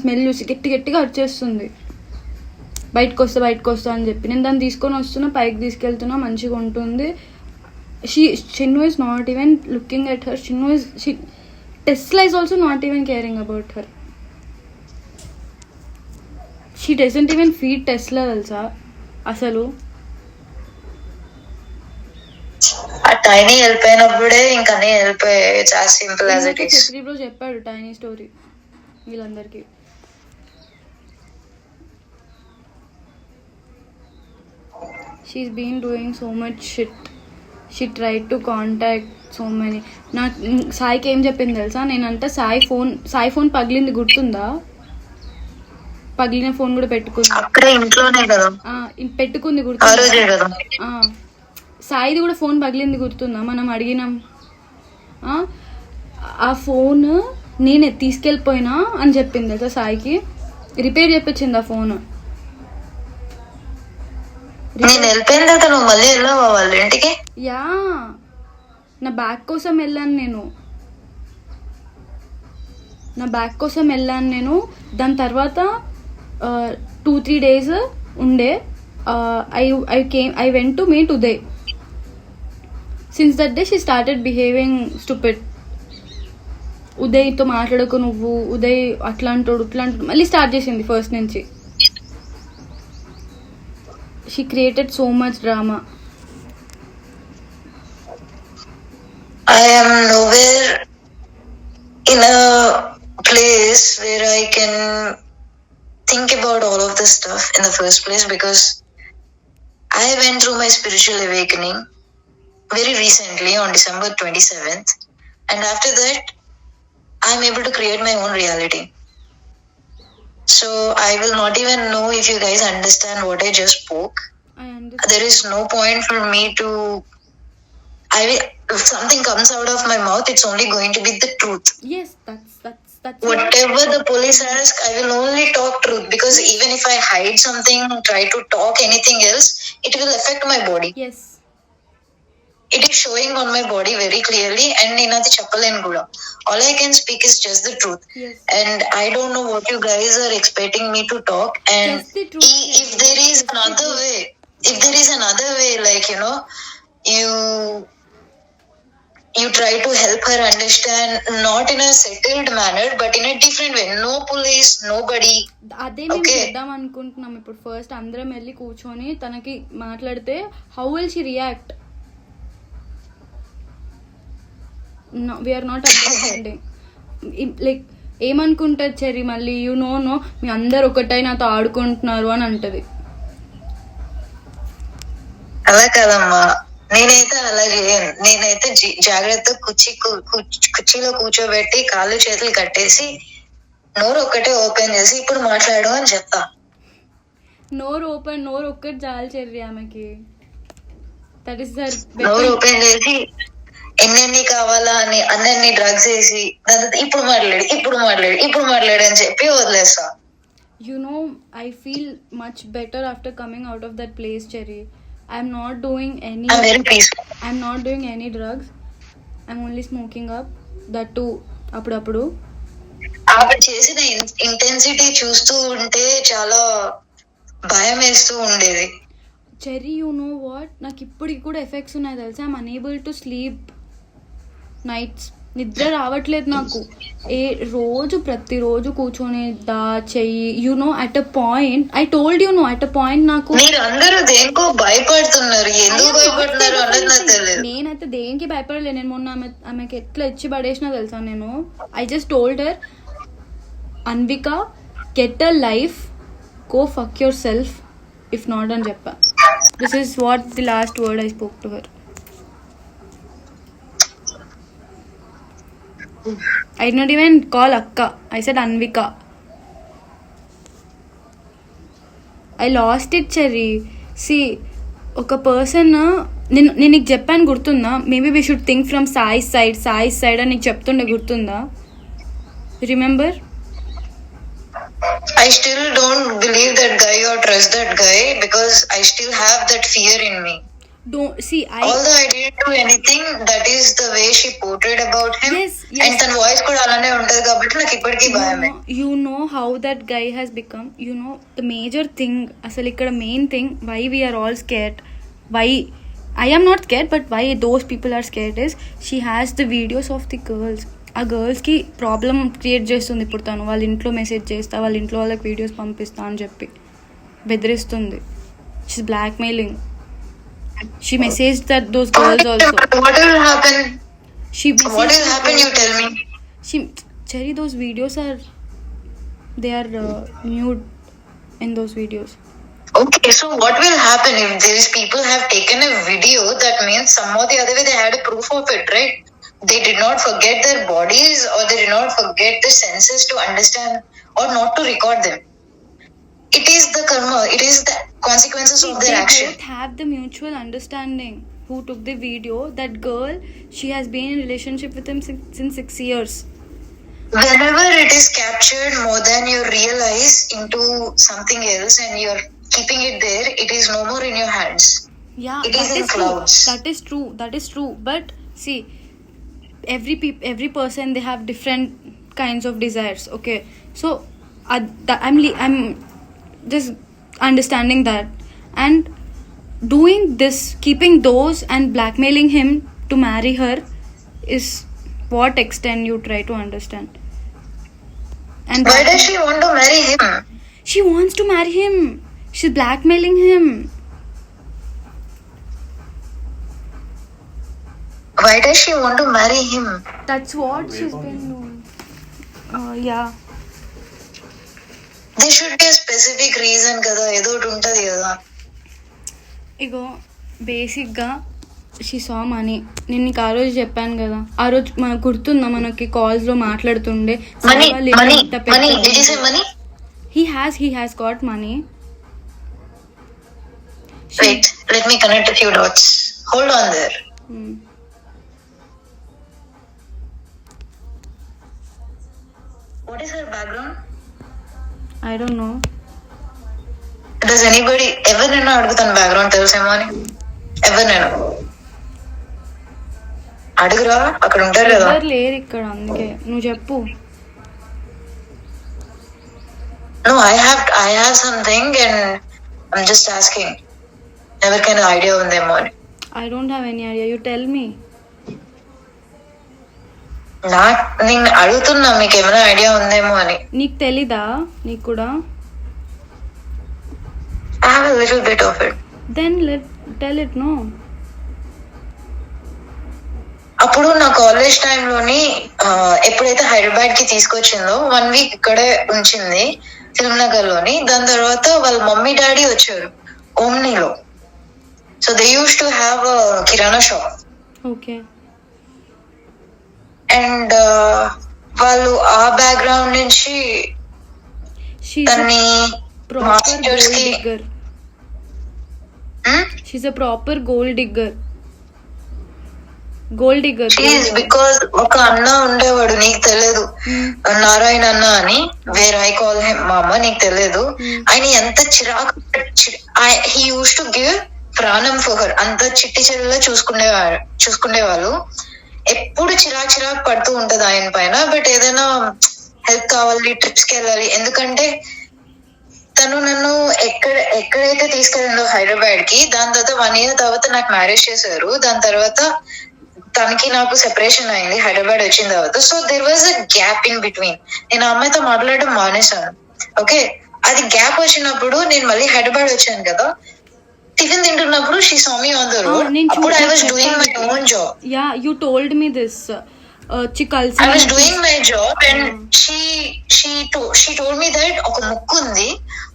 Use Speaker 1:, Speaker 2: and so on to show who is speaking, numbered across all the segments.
Speaker 1: Smell చూసి గట్టి గట్టిగా వచ్చేస్తుంది బయటకు వస్తా బయటకు వస్తా అని చెప్పి. నేను దాన్ని తీసుకొని వస్తున్నా పైకి తీసుకెళ్తున్నా మంచిగా ఉంటుంది. She Chinnu is not even looking at her Chinnu is she Tesla is also not even caring about her she doesn't even feed Tesla తెలుసా? అసలు.
Speaker 2: ఆ టైనీ వెళ్ళిపోయినప్పుడే ఇంకా అన్ని వెళ్ళిపోయాయి. చాలా సింపుల్ యాజ్ ఇట్ ఈస్
Speaker 1: చెప్పాడు టైనీ స్టోరీ వీళ్ళందరికీ. She's been doing so much shit she try to contact so many నాకు సాయికి ఏం చెప్పింది తెలుసా? నేనంట సాయి ఫోన్ సాయి ఫోన్ పగిలింది గుర్తుందా? పగిలిన ఫోన్ కూడా పెట్టుకుంది. పెట్టుకుంది గుర్తుందా? సాయిది కూడా ఫోన్ పగిలింది గుర్తుందా? మనం అడిగినాం. ఆ, ఫోన్ నేనే తీసుకెళ్ళిపోయినా అని చెప్పింది కదా సాయికి? రిపేర్ చేపించింది ఆ ఫోన్.
Speaker 2: నేను వెళ్ళిపోయిన తర్వాత నువ్వు మళ్ళీ వెళ్ళావా వాళ్ళ ఇంటికి?
Speaker 1: యా. నా బ్యాగ్ కోసం వెళ్ళాను నేను. నా బ్యాగ్ కోసం వెళ్ళాను నేను. దాని తర్వాత టూ త్రీ డేస్ ఉండే. I I came I went to meet Uday since that day she started behaving stupid ఉదయ్తో మాట్లాడకు నువ్వు. ఉదయ్ అట్లా అంటాడు ఇట్లా అంటాడు మళ్ళీ స్టార్ట్ చేసింది ఫస్ట్ నుంచి. she created so much drama.
Speaker 2: I am nowhere in a place where I can think about all of this stuff in the first place because I went through my spiritual awakening very recently on December 27th, and after that, I'm able to create my own reality. So I will not even know if you guys understand what I just spoke.
Speaker 1: I.
Speaker 2: There is no point for me to I if something comes out of my mouth, it's only going to be the truth.
Speaker 1: Yes, that's that's that's
Speaker 2: Whatever the police ask, I will only talk truth because even if I hide something, try to talk anything else, it will affect my body.
Speaker 1: Yes.
Speaker 2: It is showing on my body very clearly, and నేనది చెప్పలేను కూడా All I can speak is just the truth.
Speaker 1: Yes.
Speaker 2: And I don't know what you guys are expecting me to talk. And
Speaker 1: Just the truth.
Speaker 2: i- if there is another way, if there is another way, like you know, you you try to help her understand not in a settled manner but in a different way no police nobody
Speaker 1: అదే మేము
Speaker 2: Okay.
Speaker 1: చేద్దాం అనుకుంటున్నాం ఇప్పుడు first అందరం వెళ్ళి కూర్చొని తనకి మాట్లాడితే how will she react we're not understanding like ఏమనుకుంటుంది చెరి మళ్ళీ యు నో నో మీ అందరు ఒకటై నాతో ఆడుకుంటున్నారు అని అంటది.
Speaker 2: అలా కాదమ్మా. నేనైతే అలా చేయను. నేనైతే జి- జాగ్రత్తగా కుర్చీ కుర్చీలో కూర్చోబెట్టి కాళ్ళు చేతులు కట్టేసి నోరు ఒక్కటే ఓపెన్ చేసి ఇప్పుడు మాట్లాడు అని చెప్తా.
Speaker 1: నోరు ఓపెన్ నోరు ఒక్కటి జాలి చెర్రి ఆమెకి. దట్ ఈస్ దర్
Speaker 2: నోరు ఓపెన్ చేసి ఎన్నెన్ని కావాలా అని అన్నన్ని డ్రగ్స్ వేసి ఇప్పుడు మాట్లాడు ఇప్పుడు మాట్లాడు ఇప్పుడు మాట్లాడు అని చెప్పి వదిలేస్తా.
Speaker 1: You know i feel much better after coming out of that place cherry. I'm not doing any I'm not doing any drugs. I'm only smoking up that too అప్పుడప్పుడు.
Speaker 2: ఆవిడ చేసిన ఇంటెన్సిటీ చూస్తూ ఉంటే చాలా భయం వేస్తూ ఉండేది.
Speaker 1: చెర్రీ యూ నో వాట్ నాకు ఇప్పటికి కూడా ఎఫెక్ట్స్ ఉన్నాయి తెలుసా? I'm unable to sleep nights నిద్ర రావట్లేదు నాకు. ఏ రోజు ప్రతిరోజు కూర్చొని దా చెయ్యి you know at a point I told you know at a point నాకు
Speaker 2: మీరు అందరూ దేనికో భయపడుతున్నారు. ఎందుకు భయపడుతున్నారు అన్నది నాకు తెలియదు
Speaker 1: నేనైతే దేనికి భయపడలేదు. నేను మొన్న ఆమె ఆమెకి ఎట్లా ఇచ్చి పడేసినా తెలుసా నేను? I just told her Anvika get a life go fuck yourself if not అని చెప్పా. This is what the last word I spoke to her I not even call అక్క I said Anvika I lost it Cherry C ఒక person నేను నేను నీకు చెప్పాను గుర్తుందా? Maybe we should think from Sai side Sai side అని నీకు చెప్తుండే గుర్తుందా? Remember
Speaker 2: I still don't believe that guy or trust that guy because I still have that fear in me.
Speaker 1: Don't see i
Speaker 2: although I didn't do anything, that is the way she portrayed about him.
Speaker 1: Yes, yes.
Speaker 2: And తన voice కూడా అలానే ఉంటది కాబట్టి నాకు ఇప్పటికీ
Speaker 1: you
Speaker 2: భయమే.
Speaker 1: know, you know how that guy has become. You know the major thing అసలు ఇక్కడ main thing why we're all scared why I am not scared but why those people are scared is she has the videos of the girls ఆ గర్ల్స్కి problem create చేస్తుంది. ఇప్పుడు తను వాళ్ళ ఇంట్లో message చేస్తా వాళ్ళ ఇంట్లో వాళ్ళకి వీడియోస్ పంపిస్తా అని చెప్పి బెదిరిస్తుంది. She's block She messaged that those girls also.
Speaker 2: What will happen?
Speaker 1: She
Speaker 2: what will happen? You tell me.
Speaker 1: She Cherry, those videos are they are uh, nude in those videos.
Speaker 2: Okay, so what will happen if these people have taken a video? That means somehow the other way they had a proof of it, right? They did not forget their bodies or they did not forget their senses to understand or not to record them. It is the karma. It is the consequences of their
Speaker 1: they
Speaker 2: action.
Speaker 1: both have the mutual understanding who took the video. That girl she has been in relationship with him since, since six years.
Speaker 2: Whenever it is captured more than you realize into something else and you're keeping it there, it is no more in your hands.
Speaker 1: yeah
Speaker 2: It
Speaker 1: that
Speaker 2: is in
Speaker 1: is true. that is true. That is true. But see every peop- every person they have different kinds of desires okay? So uh, i'm le- i'm just understanding that and doing this keeping those and blackmailing him to marry her is what extent you try to understand and
Speaker 2: Why does she want to marry him?
Speaker 1: she wants to marry him she's blackmailing him
Speaker 2: Why does she want to marry him?
Speaker 1: That's what she's been doing. Uh, yeah.
Speaker 2: Should be a specific reason కదా ఏదో ఒకటి ఉంటది కదా.
Speaker 1: ఇగో బేసిక్గా she saw money నేను నీకు ఆ రోజు చెప్పాను కదా ఆ రోజు మనకు గుర్తుందా మనకి కాల్స్లో మాట్లాడుతుండే?
Speaker 2: Money money money money
Speaker 1: he has he has got money
Speaker 2: wait let me connect few dots hold on there
Speaker 1: Hmm.
Speaker 2: What is her background
Speaker 1: I don't know
Speaker 2: does anybody ఎవరినైనా అడుగుతాను బ్యాక్గ్రౌండ్ తెలుసేమో అని? ఎవరినైనా అడుగురా అక్కడ ఉంటారు కదా.
Speaker 1: ఎవరు లేరు ఇక్కడ అందుకే. నువ్వు చెప్పు.
Speaker 2: No I have I have something and I'm just asking ఎవరికైనా ఐడియా ఉందేమో అని.
Speaker 1: I don't have any idea you tell me
Speaker 2: నా నేను అడుగుతున్నా మీకు ఏమైనా ఐడియా ఉందేమో అని.
Speaker 1: నీకు తెలీదా? నీకు కూడా?
Speaker 2: I have little bit of it
Speaker 1: then let tell it no
Speaker 2: అప్పుడు నా కాలేజ్ టైంలోని ఎప్పుడైతే హైదరాబాద్కి తీసుకొచ్చిందో వన్ వీక్ ఇక్కడే ఉంచింది ఫిల్మ్ నగర్లోని. దాని తర్వాత వాళ్ళ మమ్మీ డాడీ వచ్చారు ఓమ్నీలో so they use to have kirana shop
Speaker 1: okay
Speaker 2: and వాళ్ళు ఆ బ్యాక్గ్రౌండ్ నుంచి తన్ని
Speaker 1: proper
Speaker 2: masters గోల్డ్కి
Speaker 1: digger she's a proper gold digger gold digger
Speaker 2: she's because ఒక అన్న ఉండేవాడు నీకు తెలియదు
Speaker 1: Hmm.
Speaker 2: నారాయణ అన్న అని వేర్ ఐ కాల్ హిమ్ మా అమ్మ నీకు తెలియదు
Speaker 1: Hmm.
Speaker 2: ఆయన ఎంత చిరాకు హీ యూస్ టు గివ్ ప్రాణం ఫర్ హర్ అంత చిట్టి చెల్లిలా చూసుకునేవారు చూసుకునేవాళ్ళు. ఎప్పుడు చిరాకు చిరాకు పడుతూ ఉంటది ఆయన పైన బట్ ఏదైనా హెల్ప్ కావాలి ట్రిప్స్కి వెళ్ళాలి. ఎందుకంటే తను నన్ను ఎక్కడ ఎక్కడైతే తీసుకెళ్ళిందో హైదరాబాద్కి దాని తర్వాత వన్ ఇయర్ తర్వాత నాకు మ్యారేజ్ చేశారు. దాని తర్వాత తనకి నాకు సెపరేషన్ అయింది హైదరాబాద్ వచ్చిన తర్వాత. So there was a gap in between నేను ఆ అమ్మాయితో మాట్లాడడం మానేశాను. ఓకే అది గ్యాప్ వచ్చినప్పుడు నేను మళ్ళీ హైదరాబాద్ వచ్చాను కదా. టిఫిన్ తింటున్నప్పుడు she saw me
Speaker 1: on
Speaker 2: the
Speaker 1: road
Speaker 2: అప్పుడు I was doing
Speaker 1: my.
Speaker 2: Own job
Speaker 1: ya you told me this వచ్చి కలిసి
Speaker 2: I was doing my job
Speaker 1: and.
Speaker 2: She she she told me that ఒక ముక్కు ఉంది.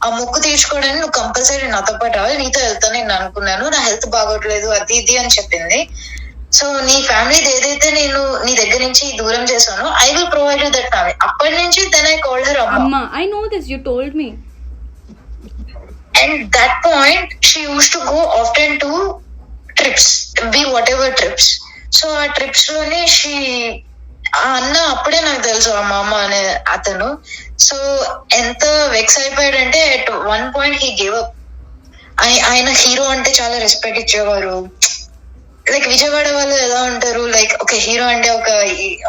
Speaker 2: ఆ ముక్కు తీర్చుకోవడానికి నువ్వు కంపల్సరీ నాతో పాటు రావాలి. నీతో వెళ్తాను నేను అనుకున్నాను. నా హెల్త్ బాగోట్లేదు అది ఇది అని చెప్పింది. సో నీ ఫ్యామిలీ ఏదైతే నేను నీ దగ్గర నుంచి దూరం చేశానో I will provide you that family అప్పటి నుంచి దెన్ ఐ కాల్డ్ హర్ అమ్మ.
Speaker 1: అమ్మా I know this you told
Speaker 2: me and that point she use to go often to trips be whatever trips so ఆ ట్రిప్స్లోనే షీ ఆ అన్న అప్పుడే నాకు తెలుసు ఆ మామ అనే అతను. సో ఎంత vex అయిపోయాడంటే at one point he gave up ఆయ- ఆయన హీరో అంటే చాలా రెస్పెక్ట్ ఇచ్చేవారు. లైక్ విజయవాడ వాళ్ళు ఎలా ఉంటారు? లైక్ ఒక హీరో అంటే ఒక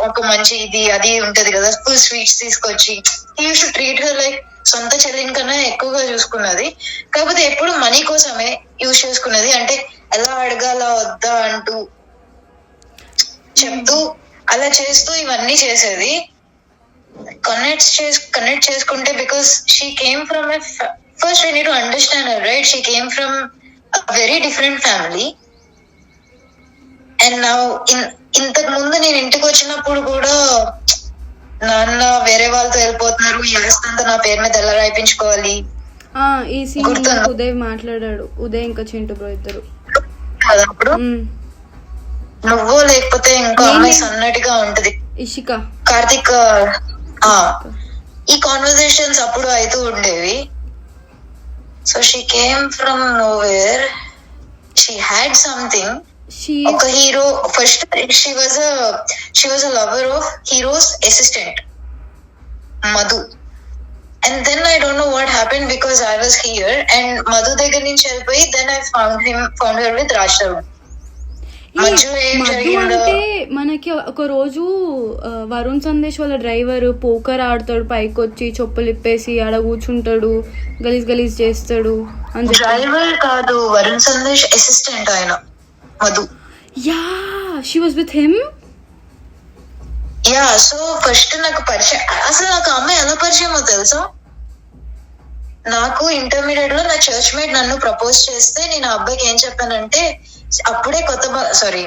Speaker 2: ఒక మంచి ఇది అది ఉంటది కదా. ఫుల్ స్వీట్స్ తీసుకొచ్చి use to treat her like సొంత చెల్లిని కన్నా ఎక్కువగా చూసుకున్నది. కాకపోతే ఎప్పుడు మనీ కోసమే యూజ్ చేసుకున్నది. అంటే ఎలా అడగాల వద్దా అంటూ చెప్తూ అలా చేస్తూ ఇవన్నీ చేసేది. కనెక్ట్ చేసి కనెక్ట్ చేసుకుంటే because she came from first we need to understand right she came from very different family and నా ఇంతకు ముందు నేను ఇంటికి వచ్చినప్పుడు కూడా నాన్న వేరే వాళ్ళతో వెళ్ళిపోతున్నారు ఈ అంతా నా పేరు మీద ఎలా రాయించుకోవాలి
Speaker 1: ఈ సీన్? ఉదయ్ మాట్లాడాడు. ఉదయ్ ఇంకా చింటూ బ్రో ఇద్దరు.
Speaker 2: అప్పుడు. నువ్వు లేకపోతే ఇంకో. అమ్మాయి సన్నటిగా ఉంటది.
Speaker 1: ఇషిక.
Speaker 2: కార్తిక్ ఈ కాన్వర్సేషన్స్ అప్పుడు అవుతూ ఉండేవి. So she came from nowhere she had
Speaker 1: something
Speaker 2: ఒక hero first she was she was a lover of heroes assistant Madhu and then I don't know what happen because I was here and Madhu దగ్గర నుంచి వెళ్ళిపోయి then I found him found her with
Speaker 1: Raj
Speaker 2: Tarun
Speaker 1: అంటే మనకి ఒక రోజు వరుణ్ సందేశ్ వాళ్ళ driver poker ఆడతాడు పైకి వచ్చి చెప్పులు ఇప్పేసి ఆడ కూర్చుంటాడు గలీజ్ గలీజ్ చేస్తాడు
Speaker 2: డ్రైవర్ కాదు వరుణ్ సందేశ్ అసిస్టెంట్ ఆయన. Madhu.
Speaker 1: Ya she was with him
Speaker 2: ya so first నాకు పరిచయం అసలు నాకు అమ్మాయి ఎలా పరిచయమో తెలుసా? నాకు ఇంటర్మీడియట్లో నా చర్చ్ మేట్ నన్ను ప్రపోజ్ చేస్తే నేను ఆ అబ్బాయికి ఏం చెప్పానంటే అప్పుడే కొత్త సారీ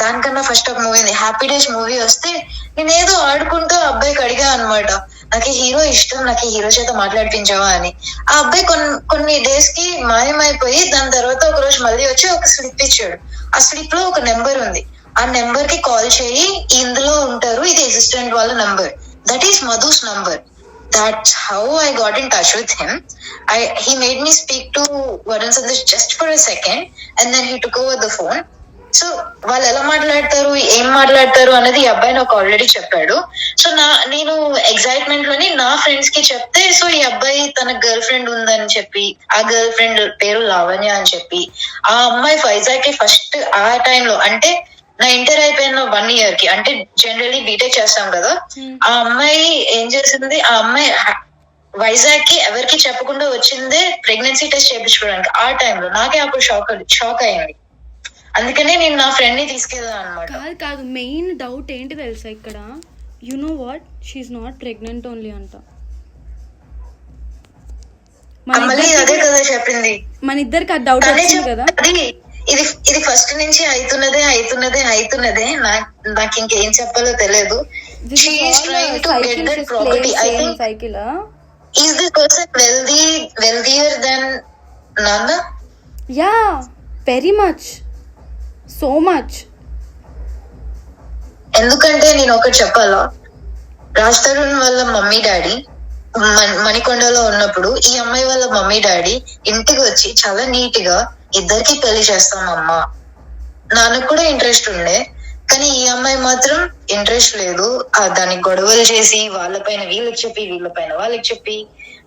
Speaker 2: దానికన్నా ఫస్ట్ ఒక మూవీ ఉంది హ్యాపీ డేస్ మూవీ వస్తే నేను ఏదో ఆడుకుంటూ ఆ అబ్బాయికి అడిగా అనమాట నాకు హీరో ఇష్టం నాకు హీరో చేత మాట్లాడిపించావా అని. ఆ అబ్బాయి కొన్ని కొన్ని డేస్కి మాయమైపోయి దాని తర్వాత ఒక రోజు మళ్ళీ వచ్చి ఒక స్లిప్ ఇచ్చాడు. ఆ స్లిప్లో ఒక నెంబర్ ఉంది. ఆ నెంబర్కి కాల్ చేయి ఇందులో ఉంటారు ఇది అసిస్టెంట్ వాళ్ళ number that is Madhu's number that's how I got in touch with him. I he made me speak to Varun Sandesh just for a second, and then he took over the phone. So వాళ్ళు ఎలా మాట్లాడతారు ఏం మాట్లాడతారు అనేది ఈ అబ్బాయి నాకు already చెప్పాడు. సో నా నేను ఎగ్జైట్మెంట్లోని నా ఫ్రెండ్స్కి చెప్తే సో ఈ అబ్బాయి తన గర్ల్ ఫ్రెండ్ ఉందని చెప్పి ఆ గర్ల్ ఫ్రెండ్ పేరు లావణ్య అని చెప్పి ఆ అమ్మాయి వైజాగ్కి ఫస్ట్ ఆ టైంలో అంటే నా ఇంటర్ అయిపోయిన వన్ ఇయర్కి అంటే జనరల్లీ బీటెక్ చేస్తాం కదా ఆ అమ్మాయి ఏం చేసింది ఆ అమ్మాయి వైజాగ్కి ఎవరికి చెప్పకుండా వచ్చిందే ప్రెగ్నెన్సీ టెస్ట్ చేయించుకోవడానికి ఆ టైంలో నాకే అప్పుడు షాక్ షాక్ అయింది. అందుకనే నేను నా ఫ్రెండ్ని తీసుకెళ్ళాను అనమాట
Speaker 1: కాదు కాదు. మెయిన్ డౌట్ ఏంటి తెలుసా ఇక్కడ? You know what she's not pregnant only అంట.
Speaker 2: అదే కదా చెప్పింది.
Speaker 1: మన ఇద్దరికి ఆ డౌట్ వచ్చింది కదా?
Speaker 2: ఇది ఇది ఫస్ట్ నుంచి అవుతున్నదే అవుతున్నదే అవుతున్నదే నాకు ఇంకేం చెప్పాలో తెలియదు. Cycle is this person wealthy wealthier than Nana?
Speaker 1: Ya very much so much.
Speaker 2: ఎందుకంటే నేను ఒకటి చెప్పాలా? రాజ్ తరుణ్ వాళ్ళ మమ్మీ డాడీ మణికొండలో ఉన్నప్పుడు ఈ అమ్మాయి వాళ్ళ మమ్మీ డాడీ ఇంటికి వచ్చి చాలా నీట్గా ఇద్దరికి పెళ్ళి చేస్తామమ్మా. నాన్నకు కూడా ఇంట్రెస్ట్ ఉండే కానీ ఈ అమ్మాయి మాత్రం ఇంట్రెస్ట్ లేదు. ఆ దానికి గొడవలు చేసి వాళ్ళపైన వీళ్ళకి చెప్పి వీళ్ళపైన వాళ్ళకి చెప్పి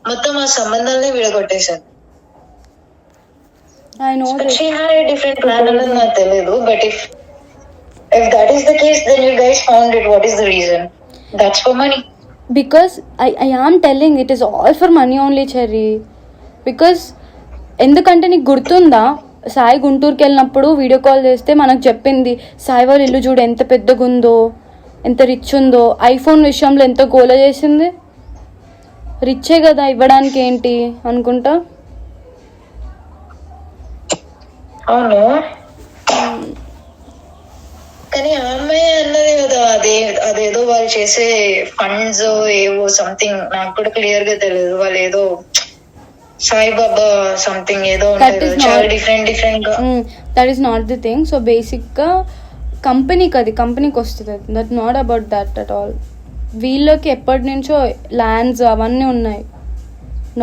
Speaker 2: మొత్తం ఆ సంబంధాలనే విడగొట్టేశారు.
Speaker 1: I know
Speaker 2: she had different plan అన్నది నాకు తెలియదు but if if that is the case then you guys found it what is the reason that's for money
Speaker 1: because I I am telling it is all for money only Cherry because ఎందుకంటే నీకు గుర్తుందా? సాయి గుంటూరుకి వెళ్ళినప్పుడు video call చేస్తే మనకు చెప్పింది సాయి వాళ్ళ ఇల్లు చూడు ఎంత పెద్దగా ఉందో ఎంత రిచ్ ఉందో. ఐఫోన్ విషయంలో ఎంత గోల చేసింది. రిచ్చే కదా ఇవ్వడానికి ఏంటి అనుకుంటా?
Speaker 2: అవును. కానీ ఆ అమ్మాయి అన్నది కదా అదే అదేదో వాళ్ళు చేసే ఫండ్స్ ఏవో సంథింగ్ నాకు కూడా క్లియర్గా తెలియదు వాళ్ళు ఏదో సాయిబాబా సంథింగ్ ఏదో చాలా డిఫరెంట్ డిఫరెంట్గా.
Speaker 1: That is not the thing so బేసిక్గా కంపెనీకి అది కంపెనీకి వస్తుంది. That not about that at all వీళ్ళకి ఎప్పటి నుంచో ల్యాండ్స్ అవన్నీ ఉన్నాయి.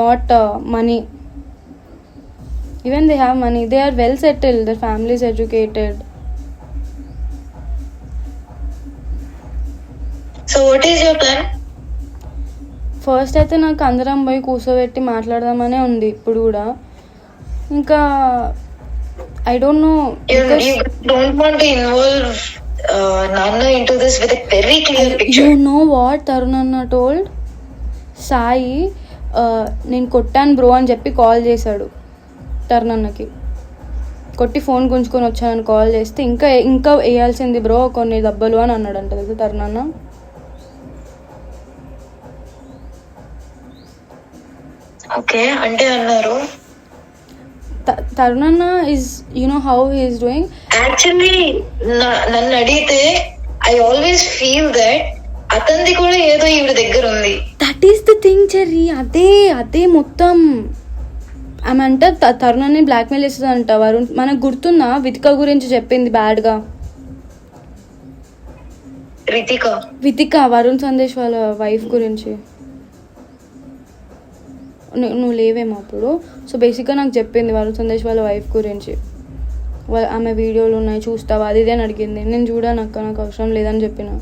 Speaker 1: Not money they are well settle their families educated
Speaker 2: so what is your plan
Speaker 1: first అయితే నాకు అందరం పోయి కూర్చోబెట్టి మాట్లాడదామనే ఉంది ఇప్పుడు కూడా. ఇంకా I don't know
Speaker 2: You, you don't want to involve Nana into this with a very clear
Speaker 1: you
Speaker 2: picture.
Speaker 1: Know what Tarun అన్న టోల్డ్ సాయి నేను కొట్టాను బ్రో అని చెప్పి కాల్ చేశాడు. తరుణ్ అన్నకి కొట్టి ఫోన్ గుంజుకొని వచ్చానని కాల్ చేస్తే ఇంకా ఇంకా వేయాల్సింది బ్రో కొన్ని దెబ్బలు అని అన్నాడంట. తెలుసు తరుణ్ అన్న?
Speaker 2: ఓకే అంటే అన్నారు.
Speaker 1: త- తరుణ్ అన్న is you know how he's doing
Speaker 2: actually నన్ను అడిగితే ఐ ఆల్వేస్ ఫీల్ దట్ అతనిది కూడా ఏదో ఈవిడ దగ్గర ఉంది.
Speaker 1: That is the thing Cherry. అదే అదే మొత్తం. ఆమె అంట త- తరుణాన్ని బ్లాక్మెయిల్ చేస్తుందంట వరుణ్. మనకు గుర్తుందా? వితిక గురించి చెప్పింది బ్యాడ్గా.
Speaker 2: రితిక.
Speaker 1: వితిక వరుణ్ సందేశ్ వాళ్ళ వైఫ్ గురించి. నువ్వు లేవేమో అప్పుడు. సో బేసిక్గా నాకు చెప్పింది వరుణ్ సందేశ్ వాళ్ళ వైఫ్ గురించి. ఆమె వీడియోలు ఉన్నాయి చూస్తావా? అది ఇదే అని అడిగింది. నేను చూడాను అక్క నాకు అవసరం లేదని చెప్పిన.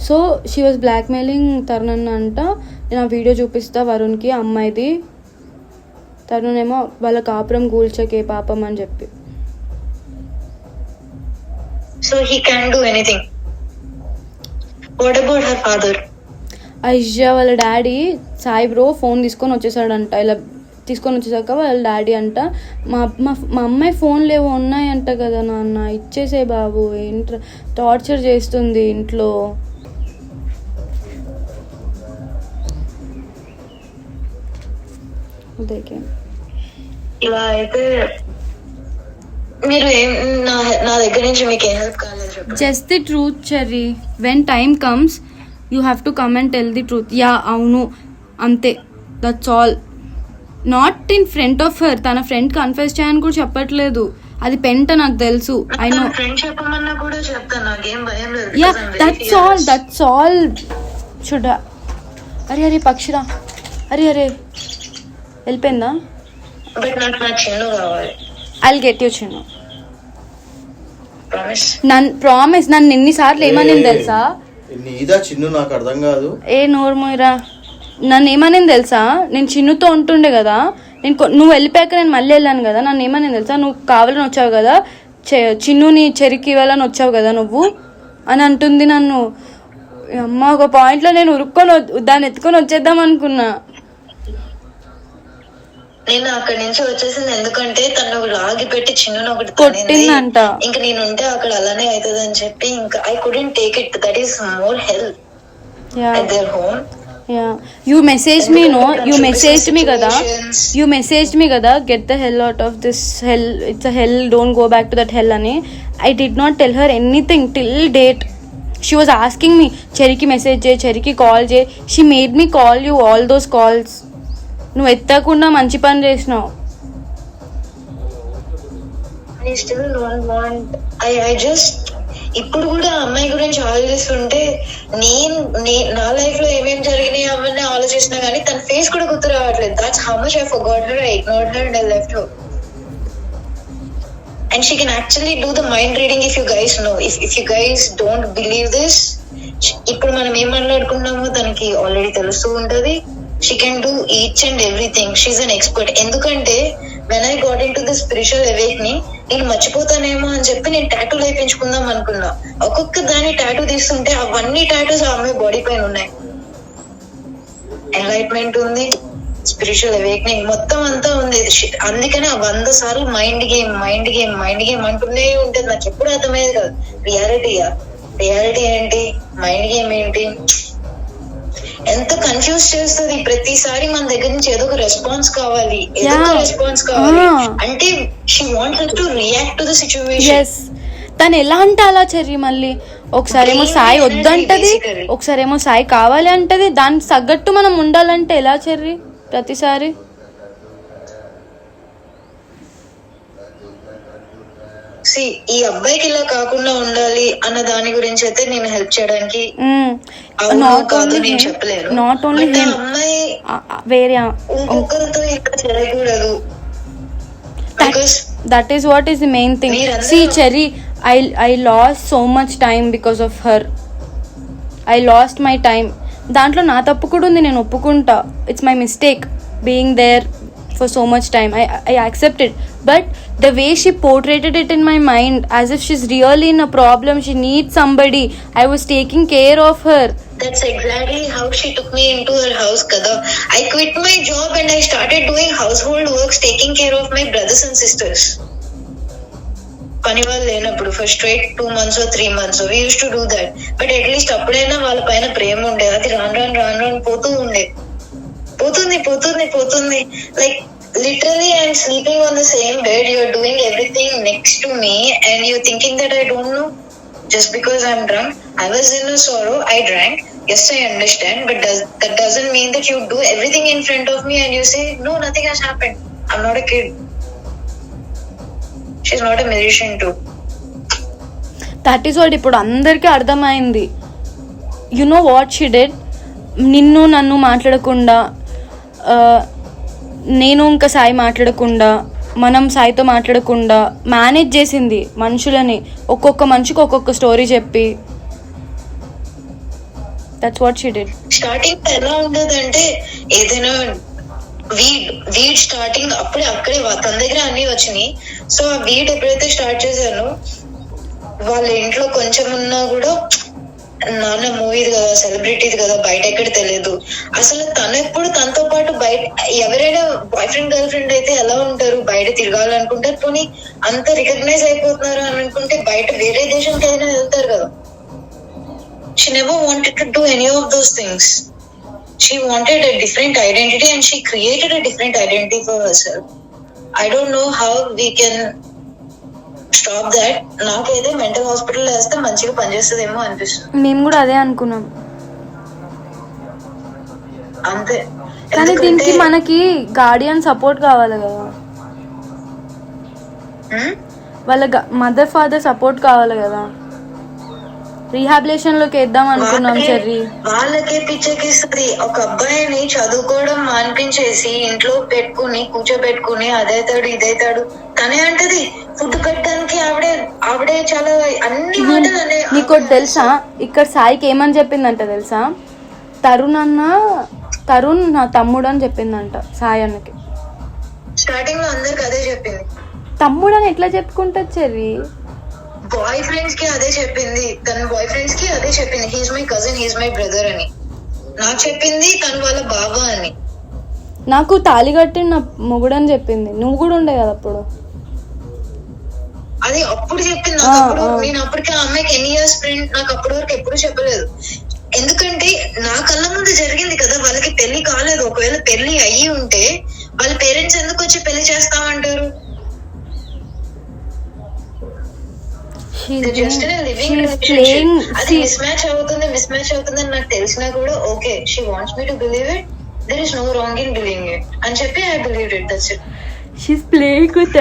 Speaker 1: So she was blackmailing Tarun అంట నేను ఆ వీడియో చూపిస్తా వరుణ్కి అమ్మాయిది. ఏమో వాళ్ళ కాపురం కూల్చకే పాపం అని చెప్పి.
Speaker 2: So he can do anything what about her
Speaker 1: father వాళ్ళ డాడీ సాయి బ్రో ఫోన్ తీసుకొని వచ్చేసాడంట. ఇలా తీసుకొని వచ్చేసాక వాళ్ళ డాడీ అంట మా మా మా అమ్మాయి ఫోన్లు ఏవో ఉన్నాయంట కదా నాన్న ఇచ్చేసే బాబు ఏంట్రా టార్చర్ చేస్తుంది ఇంట్లో. ఉదయకే
Speaker 2: ఇలా అయితే మీరు ఏం నా నా దగ్గర నుంచి మీకు ఏం హెల్ప్ కాలేదు చెప్పండి?
Speaker 1: Just the truth Cherry when time comes you have to come and tell the truth ya అవును. అంతే. That's all not in front of her తన ఫ్రెండ్ కన్ఫెస్ చేయని కూడా చెప్పట్లేదు. అది పెంట నాకు తెలుసు. ఐ నో
Speaker 2: ఫ్రెండ్ చెప్పమన్నా కూడా చెప్తాను. నాకేం భయం లేదు
Speaker 1: ya that's all that's all చూడ. అరే అరే పక్షిరా. అరే అరే. వెళ్ళిపోయిందా?
Speaker 2: బట్ నాకు నా చిన్ను కావాలి
Speaker 1: ఐల్ గెట్ యూ చిన్న
Speaker 2: ప్రామిస్
Speaker 1: నన్ను ప్రామిస్ నన్ను ఎన్నిసార్లు ఏమని తెలుసా?
Speaker 3: నీదా చిన్ను నాకు అర్థం కాదు.
Speaker 1: ఏ నోర్మోయిరా. నన్ను ఏమని తెలుసా? నేను చిన్నుతో ఉంటుండే కదా. నేను కొ- నువ్వు వెళ్ళిపోయాక నేను మళ్ళీ వెళ్ళాను కదా. నన్ను ఏమని తెలుసా? నువ్వు కావాలని వచ్చావు కదా. చె- చిన్నుని చెరికి ఇవ్వాలని వచ్చావు కదా నువ్వు? అని అంటుంది నన్ను. అమ్మ ఒక పాయింట్లో నేను ఉరుక్కొని దాన్ని ఎత్తుకొని వచ్చేద్దాం అనుకున్నా.
Speaker 2: నేను అక్కడి నుంచి వచ్చేసింది ఎందుకంటే తను లాగి పెట్టి చిన్నును ఒకటి.
Speaker 1: కొట్టిందంట.
Speaker 2: ఇంకా నేను ఉంటే అక్కడ అలానే అవుతుంది అని చెప్పి ఇంకా I couldn't take it that is more
Speaker 1: help
Speaker 2: yeah at there
Speaker 1: home you message me no you message me కదా యూ మెసేజ్ మీ కదా get the hell out of this hell it's a hell don't go back to that hell అని I did not tell her anything till date she was asking me చెరికి message చేయి చెరికి call చేయి she made me call you all those calls నువ్వు ఎత్తకుండా మంచి పని చేసినావు.
Speaker 2: I want I I ఇప్పుడు కూడా అమ్మాయి గురించి ఆలోచిస్తుంటే నేను నా లైఫ్లో ఏమేమి జరిగినాయి అవన్నీ ఆలోచిస్తున్నా కానీ తన ఫేస్ కూడా గుర్తు రావట్లేదు. That's how much I forgot her I ignored her and I left her and she can actually do the mind reading if you guys know if if you guys don't believe this ఇప్పుడు మనం ఏం మాట్లాడుకున్నామో తనకి already తెలుస్తూ ఉంటది. She can do each and everything she's an expert ఎందుకంటే when I got in to the spiritual awakening నేను మర్చిపోతానేమో అని చెప్పి నేను టాటూ లేపించుకుందాం అనుకున్నా. ఒక్కొక్క దాని టాటూ తీస్తుంటే అవన్నీ టాటూస్ ఆ అమ్మాయి బాడీ పైన ఉన్నాయి. ఎన్లైట్మెంట్ ఉంది స్పిరిచువల్ అవేక్నింగ్ మొత్తం అంతా ఉంది. అందుకనే వంద సార్లు mind game mind game mind game అంటూనే ఉంటుంది. నాకు ఎప్పుడు అర్థమయ్యేది కాదు. రియాలిటీయా రియాలిటీ ఏంటి? మైండ్ గేమ్ ఏంటి? ఎంత కన్ఫ్యూజ్ చేస్తుంది? ప్రతిసారి మన దగ్గర నుంచి ఏదో ఒక రెస్పాన్స్ కావాలి ఏదో ఒక. రెస్పాన్స్ కావాలి.
Speaker 1: Ah.
Speaker 2: అంటే she want to react to the
Speaker 1: situation తను ఎలా అంటే అలా చెర్రి మళ్ళీ? ఒకసారి ఏమో సాయి వద్దంటది. ఏమో సాయి కావాలి అంటది. దానికి తగ్గట్టు మనం ఉండాలంటే ఎలా చెర్రి? ప్రతిసారి?
Speaker 2: సి ఈ అబ్బాయికి ఇలా కాకుండా ఉండాలి అన్న దాని గురించి అయితే నేను హెల్ప్ చేయడానికి
Speaker 1: నాట్ ఓన్లీ నాట్
Speaker 2: అమ్మాయి
Speaker 1: వేరే
Speaker 2: ఇంకొకరితో ఇలా చేయకూడదు
Speaker 1: that is what is the
Speaker 2: main
Speaker 1: thing see Cherry I I lost so much time because of her I lost my దాంట్లో నా తప్పు కూడా ఉంది నేను ఒప్పుకుంటా. It's my mistake being there for so much time. I I accept it, but the way she portrayed it in my mind as if she's really in a problem, she needs somebody. I was taking care of her.
Speaker 2: That's exactly how she took me into her house, Kada. I quit my job and I started doing household works, taking care of my brothers and sisters. పని వాళ్ళు లేనప్పుడు for straight two months three months we used to do that but at least అప్పుడైనా వాళ్ళ పైన ప్రేమ ఉండే అది రాను రాను రాను రాను పోతూ ఉండే పోతుంది పోతుంది పోతుంది like literally I'm sleeping on the same bed you're doing everything next to me and you thinking that I don't know just because I'm drunk. I was in a sorrow, I drank. Yes, I understand, but does that doesn't mean that you do everything in front of me and you say, No, nothing has happened. I'm not a kid. She's not a musician too.
Speaker 1: That is what ఇప్పుడు అందరికీ అర్థమైంది you know what she did నిన్ను నన్ను మాట్లాడకుండా ఆ, నేను ఇంకా సాయి మాట్లాడకుండా మనం సాయితో మాట్లాడకుండా మేనేజ్ చేసింది మనుషులని ఒక్కొక్క మనిషికి ఒక్కొక్క స్టోరీ చెప్పి. That's what she did
Speaker 2: starting ఎలా ఉండదంటే ఏదైనా వీడ్ వీడ్ స్టార్టింగ్ అప్పుడే అక్కడే తన దగ్గర అన్ని వచ్చినాయి. సో ఆ వీడ్ ఎప్పుడైతే స్టార్ట్ చేశానో వాళ్ళ ఇంట్లో కొంచెం ఉన్నా కూడా నాన్న మూవీది కదా సెలబ్రిటీది కదా బయట ఎక్కడ తెలియదు అసలు తను ఎప్పుడు తనతో పాటు బయట ఎవరైనా బాయ్ ఫ్రెండ్ గర్ల్ ఫ్రెండ్ అయితే ఎలా ఉంటారు? బయట తిరగాలనుకుంటారు పోనీ అంత రికగ్నైజ్ అయిపోతున్నారు అని అనుకుంటే బయట వేరే దేశంకి అయినా వెళ్తారు కదా. She never wanted to do any of those things she wanted a different identity and she created a different identity for herself I don't know how we can stop that. నాకైతే మెంటల్ హాస్పిటల్ వేస్తే మంచిగా పనిచేస్తుందేమో అనిపిస్తుంది.
Speaker 1: మేము కూడా అదే అనుకున్నాం.
Speaker 2: అంతే.
Speaker 1: కానీ దీనికి మనకి గార్డియన్ సపోర్ట్ కావాలి కదా? వాళ్ళ మదర్ ఫాదర్ సపోర్ట్ కావాలి కదా. రీహాబిలేషన్లోకి వేద్దాం అనుకున్నాం చెర్రీ.
Speaker 2: వాళ్ళకే పిచ్చెక్కిస్తుంది. ఒక అబ్బాయిని చదువుకోవడం మాన్పించేసి ఇంట్లో పెట్టుకుని కూర్చోబెట్టుకుని అదైతాడు ఇదైతాడు. తనే అంటది ఫుడ్ పెట్టడానికి ఆవిడే ఆవిడే చాలా అన్ని మాటలు అనే
Speaker 1: నీకు తెలుసా? ఇక్కడ సాయికి ఏమని చెప్పిందంట తెలుసా? తరుణ్ అన్న తరుణ్ నా తమ్ముడు అని చెప్పిందంట సాయి అన్నకి.
Speaker 2: స్టార్టింగ్లో అందరికి అదే చెప్పింది.
Speaker 1: తమ్ముడు అని ఎట్లా చెప్పుకుంటుంది చెర్రీ?
Speaker 2: బాయ్ ఫ్రెండ్స్కి అదే చెప్పింది. తన బాయ్ ఫ్రెండ్స్కి అదే చెప్పింది. He's my cousin he's my brother అని. నాకు చెప్పింది తను వాళ్ళ బాబా అని.
Speaker 1: నాకు తాళి కట్టిన నా మొగుడు అని చెప్పింది. నువ్వు కూడా ఉండే కదా అప్పుడు?
Speaker 2: అది అప్పుడు చెప్పింది నాకు అప్పుడు. నేను అప్పటికి ఆ అమ్మాయికి ఎన్ని ఇయర్స్ ఫ్రెండ్ నాకు అప్పటి వరకు ఎప్పుడు చెప్పలేదు. ఎందుకంటే నా కళ్ళ ముందు జరిగింది కదా వాళ్ళకి పెళ్ళి కాలేదు. ఒకవేళ పెళ్ళి అయ్యి ఉంటే వాళ్ళ పేరెంట్స్ ఎందుకు వచ్చి పెళ్ళి చేస్తామంటారు? అది మిస్ మ్యాచ్ అవుతుంది మిస్ మ్యాచ్ అవుతుంది అని నాకు తెలిసినా కూడా okay she wants me to believe it there is no wrong in believing it అని చెప్పి I believe it that's it
Speaker 1: she's playing with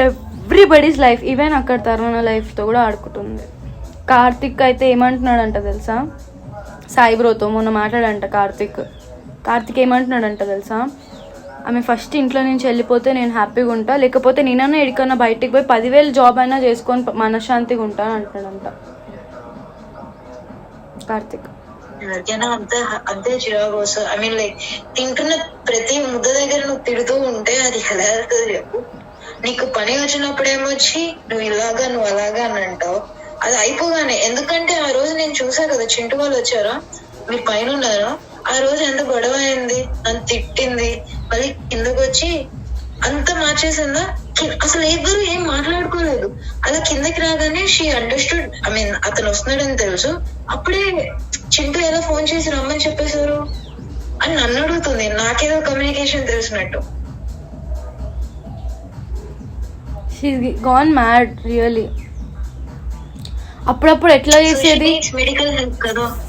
Speaker 1: everybody's life even అక్కడ తరుణ లైఫ్తో కూడా ఆడుకుంటుంది. కార్తిక్ అయితే ఏమంటున్నాడంట తెలుసా? సాయి బ్రోతో మొన్న మాట్లాడంట కార్తిక్. కార్తిక్ ఏమంటున్నాడంట తెలుసా? ఆమె ఫస్ట్ ఇంట్లో నుంచి వెళ్ళిపోతే నేను హ్యాపీగా ఉంటా లేకపోతే నేనన్నా ఎడికన్నా బయటికి పోయి పదివేలు జాబ్ అయినా చేసుకొని మనశ్శాంతిగా ఉంటాను అంటున్నాడంట. కార్తిక్.
Speaker 2: ఎవరికైనా అంతే అంతే చిరాకు. వస్తుంది ఐ మీన్ లైక్ తింటున్న ప్రతి ముద్ద దగ్గర నువ్వు తిడుతూ ఉంటే అది ఎలా చెప్పు. నీకు పని వచ్చినప్పుడు ఏమొచ్చి నువ్వు ఇలాగా నువ్వు అలాగా అని అంటావు. అది అయిపోగానే ఎందుకంటే ఆ రోజు నేను చూసా కదా చింటూ వాళ్ళు వచ్చారా? మీరు పైన ఉన్నారా. ఆ రోజు ఎంత గొడవ అయింది అంత తిట్టింది మళ్ళీ కిందకు వచ్చి అంత మార్చేసిందా? అసలు ఎవరు ఏం మాట్లాడుకోలేదు. అలా కిందకి రాగానే షీ అండర్స్టూడ్ ఐ మీన్ అతను వస్తున్నాడని తెలుసు. అప్పుడే చింటూ ఎలా ఫోన్ చేసి రమ్మని చెప్పేశారు? అని నన్ను అడుగుతుంది. నాకేదో కమ్యూనికేషన్ తెలిసినట్టు.
Speaker 1: షీ గాన్ మ్యాడ్ రియలీ అప్పుడప్పుడు ఎట్లా చేసేది?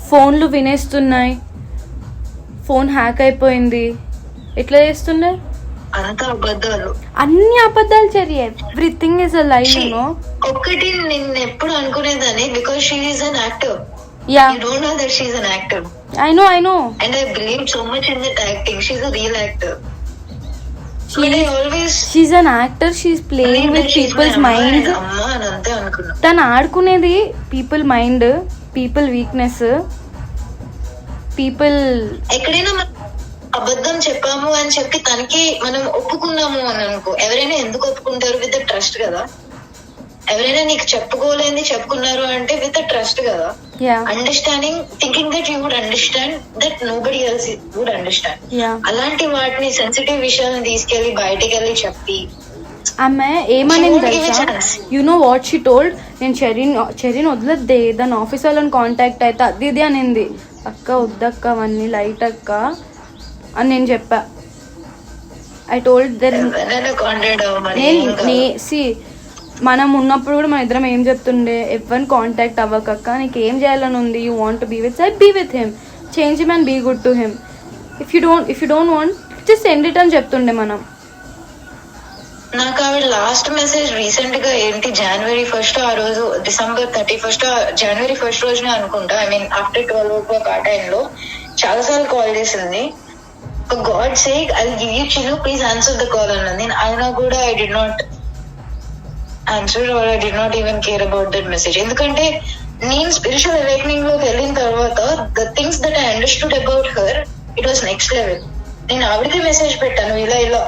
Speaker 1: ఫోన్లు వినేస్తున్నాయి. ఫోన్ హ్యాక్ అయిపోయింది. ఎట్లా చేస్తున్నాయి అన్ని అబద్ధాలు చర్య ఎవ్రీథింగ్ ఇస్ అ
Speaker 2: ఒక్కటి నేను ఎప్పుడు అనుకునేదాన్ని she is an actor yeah you
Speaker 1: don't know that she
Speaker 2: is an actor I know I know and I believe so much in that acting she
Speaker 1: is a real actor she's an actor she's
Speaker 2: playing with people's mind
Speaker 1: తను ఆడుకునేది people mind people weakness people
Speaker 2: ఎక్కడైనా అబద్ధం చెప్పాము అని చెప్పి తనకి మనం ఒప్పుకున్నాము అని అనుకో. ఎవరైనా ఎందుకు ఒప్పుకుంటారు? విత్ ట్రస్ట్ కదా. ఎవరైనా నీకు చెప్పుకోలేని చెప్పుకున్నారు అంటే విత్ ట్రస్ట్ కదా. Yeah understanding thinking that you would understand that nobody else would understand
Speaker 1: yeah
Speaker 2: అలాంటి వాటిని సెన్సిటివ్ విషయాలను తీసుకెళ్ళి బయటికి వెళ్ళి చెప్పి.
Speaker 1: ఆమె ఏమనింది తెలుసా. You know what she told నేను చెరీన్ చెరీన్ వదిలేద్దే దాని ఆఫీస్ వాళ్ళని కాంటాక్ట్ అయితే అది ఇది అనింది. అక్క వద్దక్క అవన్నీ లైట్ అక్క అని నేను చెప్పా. ఐ టోల్డ్
Speaker 2: అవ్వమని
Speaker 1: నేను సి మనం ఉన్నప్పుడు కూడా మన ఇద్దరం ఏం చెప్తుండే? ఎవరిని కాంటాక్ట్ అవ్వకక్క నీకు ఏం చేయాలని ఉంది? You want be with side be with him change him and be good to him if you don't if you don't want just send it అని చెప్తుండే మనం.
Speaker 2: నాకు ఆవిడ లాస్ట్ మెసేజ్ రీసెంట్గా ఏంటి? జనవరి ఫస్ట్ ఆ రోజు డిసెంబర్ థర్టీ ఫస్ట్ జనవరి ఫస్ట్ రోజునే అనుకుంటా. I mean after twelve o'clock ఆ టైంలో చాలా సార్లు కాల్ చేసింది. God sake I give you చిన్న ప్లీజ్ ఆన్సర్ ద కాల్ అన్నది. నేను అయినా కూడా I did not answer or I did not even care about that message ఎందుకంటే నేను స్పిరిచువల్ అవేకనింగ్లోకి వెళ్ళిన తర్వాత the things that I understood about her it was next level నేను ఆవిడకి మెసేజ్ పెట్టాను ఇలా ఇలా.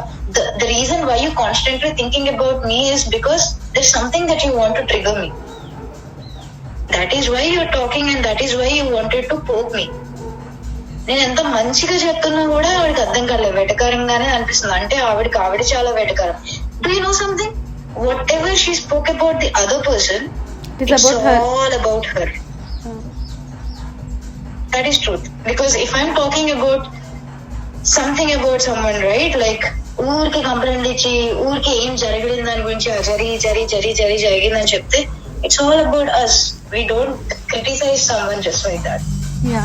Speaker 2: The reason why you constantly thinking about me is because there something that you want to trigger me that is why you're talking and that is why you wanted to poke me నేను ఎంత మంచిగా చెప్తున్నా కూడా ఆవిడకి అర్థం కాలేదు. వెటకారంగానే అనిపిస్తుంది. అంటే ఆవిడకి ఆవిడ చాలా వెటకారం. Do you know something whatever she spoke about the other person
Speaker 1: It's about her.
Speaker 2: All about her that is truth. Because if i'm talking about something about someone right like ఊరికి కంప్లైంట్ ఇచ్చి ఊరికి ఏం జరగలేదు దాని గురించి "ఆ, జరి జరి జరి జరి జరిగిందని చెప్తే it's all about us we don't criticise someone just like that
Speaker 1: yeah